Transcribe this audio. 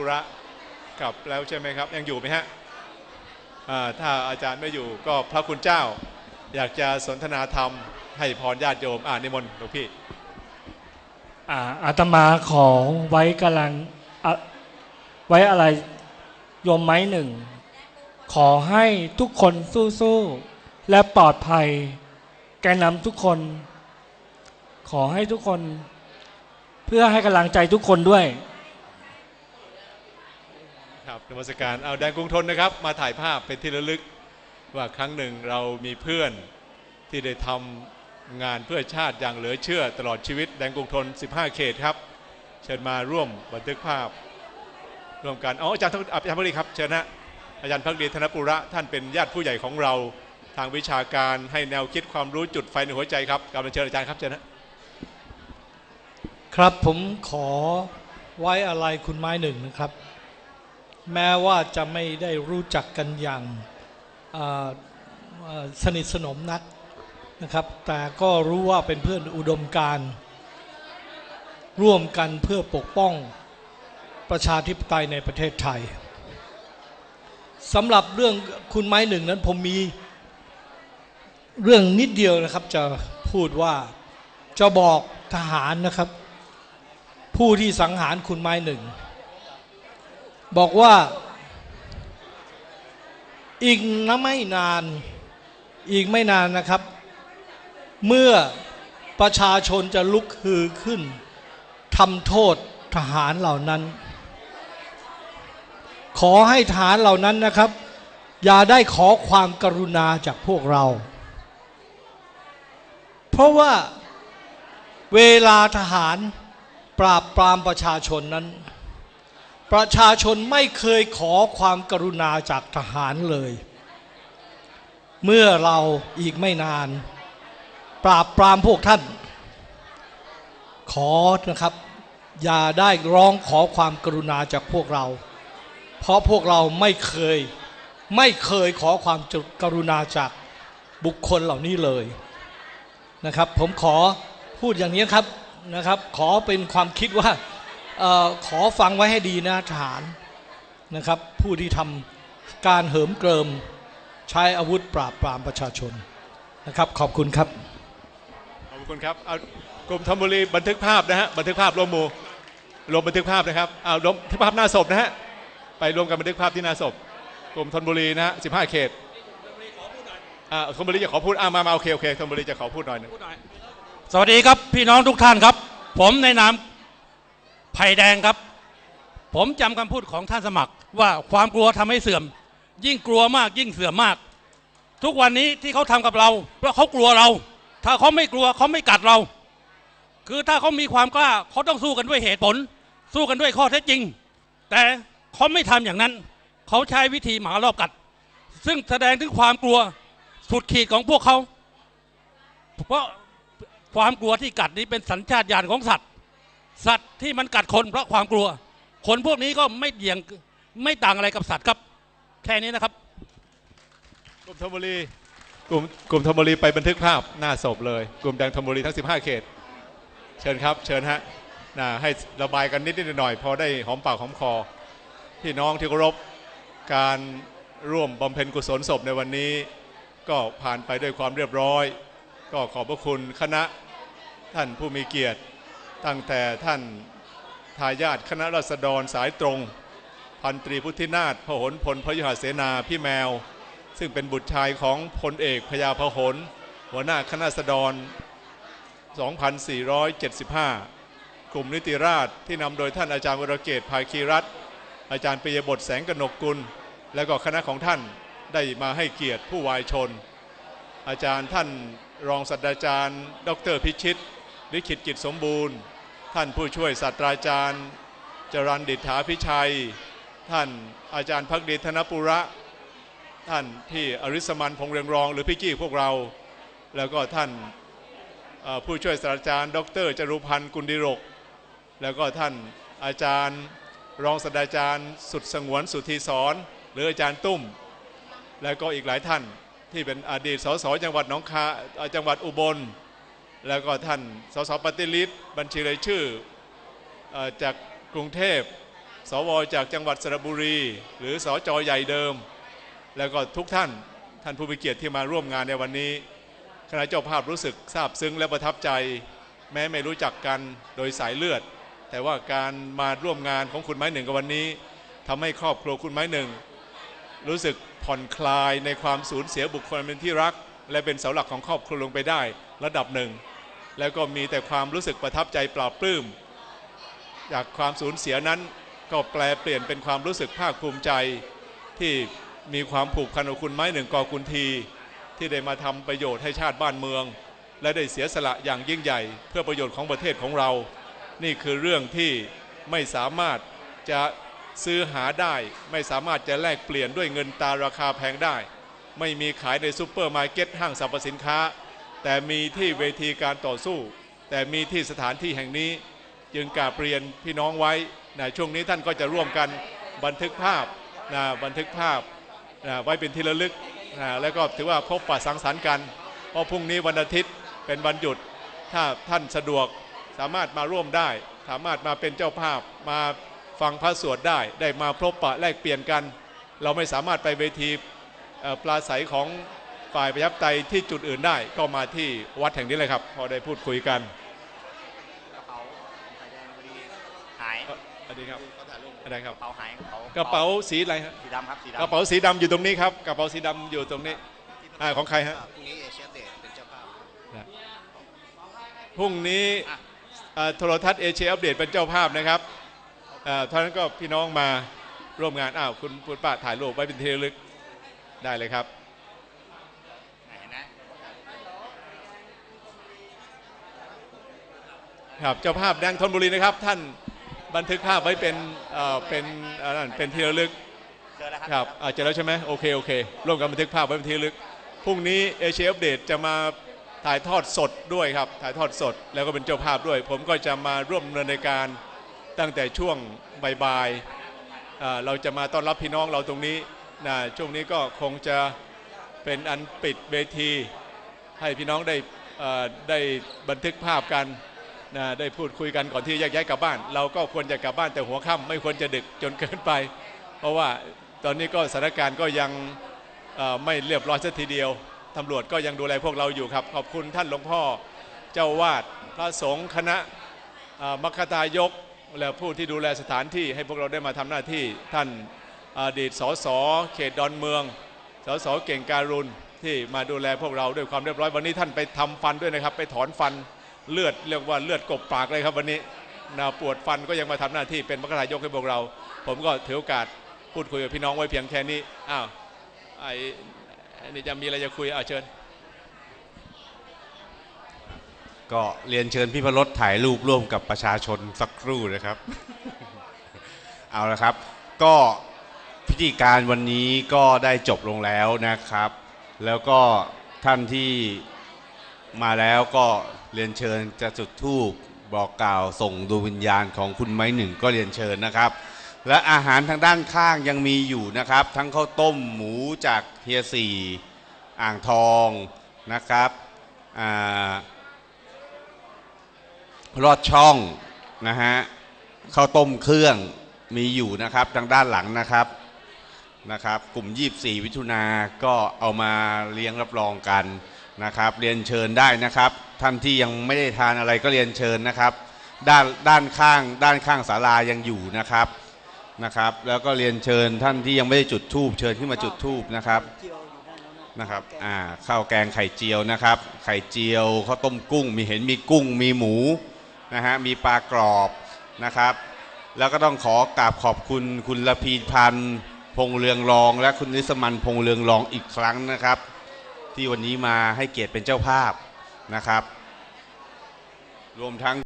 ุระกลับแล้วใช่ไหมครับ ยังอยู่ไหมฮะถ้าอาจารย์ไม่อยู่ก็พระคุณเจ้า อยากจะสนทนาธรรมให้พรญาติโยมอ่านิมนต์หลวงพี่อาตมาขอไว้กำลังไว้อะไรโยมไม้หนึ่ง ขอให้ทุกคนสู้ๆและปลอดภัย แกนำทุกคน ขอให้ทุกคน เพื่อให้กำลังใจทุกคนด้วย นมัสการเอาแดงกรุงทนนะครับ มาถ่ายภาพเป็นที่ระลึกว่าครั้งหนึ่งเรามีเพื่อนที่ได้ทำงานเพื่อชาติอย่างเหลือเชื่อตลอดชีวิตแดงกรุงทน 15 เขตครับ เชิญมาร่วมบันทึกภาพร่วมกันอ๋ออาจารย์ทั้งอาจารย์พักดีครับเชิญนะอาจารย์พักดีธนปุระท่านเป็นญาติผู้ใหญ่ของเราทางวิชาการให้แนวคิดความรู้จุดไฟในหัวใจครับกำลังเชิญอาจารย์ครับเชิญนะครับผมขอไว้อะไรคุณไม้หนึ่งนะครับ แม้ว่าจะไม่ได้รู้จักกันอย่างสนิทสนมนักนะครับ แต่ก็รู้ว่าเป็นเพื่อนอุดมการร่วมกันเพื่อปกป้องประชาธิปไตยในประเทศไทยสำหรับเรื่องคุณไม้หนึ่งนั้นผมมีเรื่องนิดเดียวนะครับจะพูดว่าจะบอกทหารนะครับ ผู้ที่สังหารคุณไม้หนึ่ง บอกว่าอีกนะไม่นานอีกไม่นานนะครับ เมื่อประชาชนจะลุกฮือขึ้นทำโทษทหารเหล่านั้น ขอให้ทหารเหล่านั้นนะครับ อย่าได้ขอความกรุณาจากพวกเรา เพราะว่าเวลาทหารปราบปรามประชาชนนั้น ประชาชนไม่เคยขอความกรุณาจากทหารเลย เมื่อเราอีกไม่นาน ปราบปรามพวกท่าน ขอนะครับ อย่าได้ร้องขอความกรุณาจากพวกเรา เพราะพวกเราไม่เคยไม่เคยขอความกรุณาจากบุคคลเหล่านี้เลยนะครับ ผมขอพูดอย่างนี้ครับนะครับ ขอเป็นความคิดว่า ขอฟังไว้ให้ดีนะทหารนะครับ ผู้ที่ทำการเหิมเกริมใช้อาวุธปราบปรามประชาชนนะครับ ขอบคุณครับ ขอบคุณครับเอากลุ่มธนบุรีบันทึกภาพนะฮะบันทึกภาพรวมหมู่รวมบันทึกภาพนะครับเอารวมบันทึกภาพหน้าศพนะฮะไปรวมกันบันทึกภาพที่หน้าศพกลุ่มธนบุรีนะฮะ15เขตอ่าธนบุรีจะขอพูดอ่ามามาโอเคโอเคธนบุรีจะขอพูดหน่อยหนึงสวัสดีครับพี่น้องทุกท่านครับ ผมในนาม ไผ่แดงครับ ผมจำคำพูดของท่านสมัครว่าความกลัวทำให้เสื่อม ยิ่งกลัวมากยิ่งเสื่อมมาก ทุกวันนี้ที่เขาทำกับเรา เพราะเขากลัวเรา ถ้าเขาไม่กลัวเขาไม่กัดเรา คือถ้าเขามีความกล้าเขาต้องสู้กันด้วยเหตุผล สู้กันด้วยข้อเท็จจริง แต่เขาไม่ทำอย่างนั้น เขาใช้วิธีหมารอบกัด ซึ่งแสดงถึงความกลัวสุดขีดของพวกเขาเพราะความกลัวที่กัดนี้เป็นสัญชาตญาณของสัตว์ สัตว์ที่มันกัดคนเพราะความกลัว คนพวกนี้ก็ไม่เดี่ยงไม่ต่างอะไรกับสัตว์ครับ แค่นี้นะครับ กลุ่มธนบุรีกลุ่มกลุ่มธนบุรีไปบันทึกภาพหน้าศพเลย กลุ่มแดงธนบุรีทั้ง 15 เขต เชิญครับ เชิญฮะนะให้ระบายกันนิดนิดหน่อยพอได้หอมปากหอมคอพี่น้องที่เคารพการร่วมบำเพ็ญกุศลศพในวันนี้ ก็ผ่านไปด้วยความเรียบร้อย ก็ขอบพระคุณคณะท่านผู้มีเกียรติ ตั้งแต่ท่านทายาทคณะรัษฎรสายตรง พันตรีพุทธินาถพหลพลพยุหเสนาพี่แมว ซึ่งเป็นบุตรชายของพลเอกพญาพหลหัวหน้าคณะรัษฎร 2475 กลุ่มนิติราษฎร์ที่นำโดยท่านอาจารย์วรเกตภายคีรัตอาจารย์ปิยบทแสงกนกกุล และก็คณะของท่านได้มาให้เกียรติผู้วายชน อาจารย์ท่านรองศาสตราจารย์ ดรพิชิต ลิขิตจิตสมบูรณ์ ท่านผู้ช่วยศาสตราจารย์ จรันดิษฐาพิชัย ท่านอาจารย์พักดีธนปุระ ท่านพี่อริสมันพงเรืองรอง หรือพี่กี้พวกเรา แล้วก็ท่านผู้ช่วยศาสตราจารย์ ดรจรุพันธ์กุลดิรก แล้วก็ท่านอาจารย์รองศาสตราจารย์สุดสงวนสุธีสอนหรืออาจารย์ตุ้ม แล้วก็อีกหลายท่านที่เป็นอดีตสสจังหวัดหนองคายจังหวัดอุบล แล้วก็ท่านสสปฏิริษบัญชีรายชื่อจากกรุงเทพ สวจากจังหวัดสระบุรี หรือสอจอใหญ่เดิม แล้วก็ทุกท่านท่านผู้มีเกียรติที่มาร่วมงานในวันนี้คณะเจ้าภาพรู้สึกซาบซึ้งและประทับใจ แม้ไม่รู้จักกันโดยสายเลือด แต่ว่าการมาร่วมงานของคุณไม้หนึ่งกับวันนี้ทำให้ครอบครัวคุณไม้หนึ่ง รู้สึกผ่อนคลายในความสูญเสียบุคคลเป็นที่รัก และเป็นเสาหลักของครอบครัวลงไปได้ระดับหนึ่ง แล้วก็มีแต่ความรู้สึกประทับใจปลาบปลื้ม จากความสูญเสียนั้นก็แปลเปลี่ยนเป็นความรู้สึกภาคภูมิใจที่มีความผูกพันกับคุณไม้หนึ่งกอกุลที ที่ได้มาทำประโยชน์ให้ชาติบ้านเมือง และได้เสียสละอย่างยิ่งใหญ่ เพื่อประโยชน์ของประเทศของเรา นี่คือเรื่องที่ไม่สามารถจะซื้อหาได้ ไม่สามารถจะแลกเปลี่ยนด้วยเงินตาราคาแพงได้ ไม่มีขายในซูเปอร์มาร์เก็ตห้างสรรพสินค้า แต่มีที่เวทีการต่อสู้ แต่มีที่สถานที่แห่งนี้จึงกราบเรียนพี่น้องไว้นะช่วงนี้ท่านก็จะร่วมกันบันทึกภาพนะบันทึกภาพนะไว้เป็นที่ระลึกนะแล้วก็ถือว่าพบปะสังสรรค์กันเพราะพรุ่งนี้วันอาทิตย์เป็นวันหยุด ถ้าท่านสะดวกสามารถมาร่วมได้ สามารถมาเป็นเจ้าภาพมาฟังพระสวดได้ ได้มาพบปะแลกเปลี่ยนกัน เราไม่สามารถไปเวทีปลาใสของ ฝ่ายประชาธิปไตยที่จุดอื่นได้ก็มาที่วัดแห่งนี้เลยครับ พอได้พูดคุยกันกระเป๋าไฟแดงพอดีหายสวัสดีครับอะไรครับกระเป๋าหายกระเป๋ากระเป๋าสีอะไรฮะสีดำครับสีดำกระเป๋าสีดำอยู่ตรงนี้ครับกระเป๋าสีดำอยู่ตรงนี้อ่าของใครฮะพรุ่งนี้เอเชียเดทเป็นเจ้าภาพพรุ่งนี้อะอ่าโทรทัศน์เอเชียอัปเดตเป็นเจ้าภาพนะครับอ่าท่านั้นก็พี่น้องมาร่วมงานอ้าวคุณปุณป้าถ่ายรูปไว้เป็นที่ระลึกได้เลยครับ ไหนนะ ครับเจ้าภาพแดงธนบุรีนะครับ ท่านบันทึกภาพไว้เป็นเอ่อเป็นอ่านั่นเป็นที่ระลึกเจอแล้วคครัรับบอ่าเจอแล้วใช่ไหมโอเคโอเคร่วมกันบันทึกภาพไว้เป็นที่ระลึกพรุ่งนี้เอเชียอัปเดตจะมาถ่ายทอดสดด้วยครับถ่ายทอดสดแล้วก็เป็นเจ้าภาพด้วย ผมก็จะมาร่วมดำเนินในการตั้งแต่ช่วงบ่ายๆอ่าเราจะมาต้อนรับพี่น้องเราตรงนี้นะช่วงนี้ก็คงจะเป็นอันปิดเวที ให้พี่น้องได้เอ่อได้บันทึกภาพกัน นะได้พูดคุยกันก่อนที่แยกย้ายกลับบ้าน เราก็ควรจะกลับบ้านแต่หัวค่ำไม่ควรจะดึกจนเกินไป เพราะว่าตอนนี้ก็สถานการณ์ก็ยังไม่เรียบร้อยสักทีเดียวตำรวจก็ยังดูแลพวกเราอยู่ครับ ขอบคุณท่านหลวงพ่อเจ้าวาดพระสงฆ์คณะมัคคทายกและผู้ที่ดูแลสถานที่ให้พวกเราได้มาทำหน้าที่ท่านอดีตสสเขตดอนเมืองสสเก่งการุณที่มาดูแลพวกเราด้วยความเรียบร้อยวันนี้ท่านไปทำฟันด้วยนะครับ ไปถอนฟัน เลือดเรียกว่าเลือดกบปากเลยครับวันนี้นาปวดฟันก็ยังมาทำหน้าที่เป็นมรรคทายกให้พวกเรา ผมก็ถือโอกาสพูดคุยกับพี่น้องไว้เพียงแค่นี้อ้าวไอ้นี่จะมีอะไรจะคุยอ่าเชิญ ก็เรียนเชิญพี่พรสถ่ายรูปร่วมกับประชาชนสักครู่นะครับ เอาละครับ ก็พิธีการวันนี้ก็ได้จบลงแล้วนะครับ แล้วก็ท่านที่ มาแล้วก็เรียนเชิญจะจุดธูปบอกกล่าวส่งดวงวิญญาณของคุณไม้หนึ่งก็เรียนเชิญนะครับ และอาหารทางด้านข้างยังมีอยู่นะครับ ทั้งข้าวต้มหมูจากเฮียสี่อ่างทองนะครับอรอดช่องนะฮะข้าวต้มเครื่องมีอยู่นะครับทางด้านหลังนะครับนะครับ กลุ่ม 24 วิถุนาก็เอามาเลี้ยงรับรองกัน นะครับเรียนเชิญได้นะครับ ท่านที่ยังไม่ได้ทานอะไรก็เรียนเชิญนะครับ ด้านด้านข้างด้านข้างศาลายังอยู่นะครับนะครับ แล้วก็เรียนเชิญท่านที่ยังไม่ได้จุดธูปเชิญขึ้นมาจุดธูปนะครับนะครับอ่าข้าวแกงไข่เจียวนะครับ ไข่เจียวข้าวต้มกุ้ง มีเห็นมีกุ้งมีหมูนะฮะมีปลากรอบนะครับ แล้วก็ต้องขอกราบขอบคุณคุณละพีพันธ์พงเรืองรอง และคุณนิสมันพงเรืองรองอีกครั้งนะครับ ที่วันนี้มาให้เกียรติเป็นเจ้าภาพนะครับ รวมทั้ง